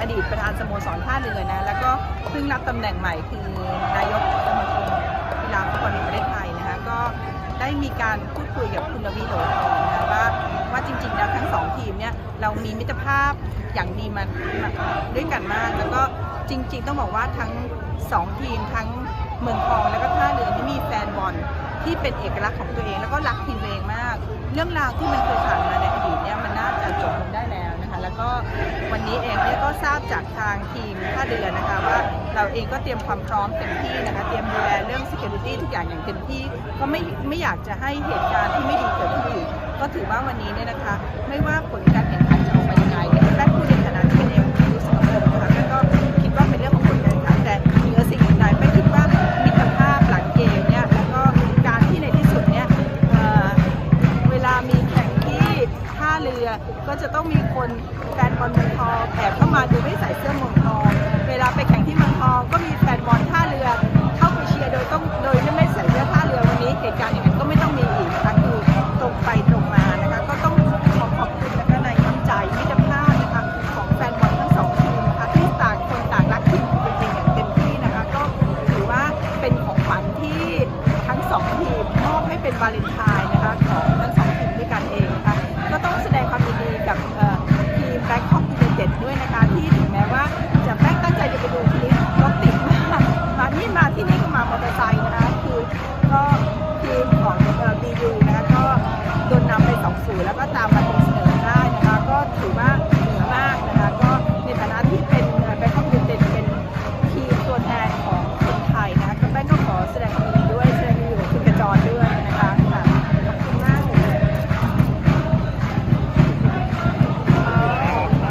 อดีตประธานสโมสรท่าเรือนะ แล้วก็เพิ่งรับตำแหน่งใหม่คือนายกสมาคมกีฬาฟุตบอลแห่งประเทศไทยนะคะก็ได้มีการพูดคุยกับคุณระวีโดดนะว่าว่าจริงๆแล้วทั้งสองทีมเนี่ยเรามีมิตรภาพอย่างดีมาด้วยกันมาก แล้วก็จริง ๆ ต้องบอกว่าทั้งสองทีมทั้งเมืองทองแล้วก็ท่าเรือที่มีแฟนบอลที่เป็นเอกลักษณ์ของตัวเอง แล้วก็รักทีมเองมาก เรื่องราวที่มันเคยผ่านมาในอดีตเนี่ยมันน่า ทราบจากทางทีมท่าเรือนะคะว่าเราเองก็เตรียมความพร้อมเต็มที่นะคะเตรียมดูแลเรื่อง security ทุกอย่างอย่างเต็มที่ก็ไม่ไม่อยากจะให้เหตุการณ์ที่ไม่ดีเกิดขึ้นอีกก็ถือว่าวันนี้เนี่ยนะคะ ไม่ว่าผลการแข่งขันจะออกาเรือ ก็จะต้องมีคนแฟนบอลเมืองทองแอบเข้ามาดูไม่ใส่เสื้อเมืองทอง เวลาไปแข่งที่เมืองทอง ก็มีแฟนบอลท่าเรือ เข้าไปเชียร์โดยต้องโดยไม่ใส่เสื้อท่าเรือวันนี้เหตุการณ์อย่างนั้นก็ไม่ต้องมีอีกนะคะคือตรงไปตรงมานะคะ ก็ต้องขอขอบคุณนะคะในน้ำใจมิตรภาพนะคะของแฟนบอลทั้งสองทีมนะคะที่ต่างคนต่างรักทีมจริงๆอย่างเต็มที่นะคะ ก็ถือว่าเป็นของขวัญที่ทั้งสองทีมมอบให้เป็นวาเลนไทน์นะคะของ sube la pata.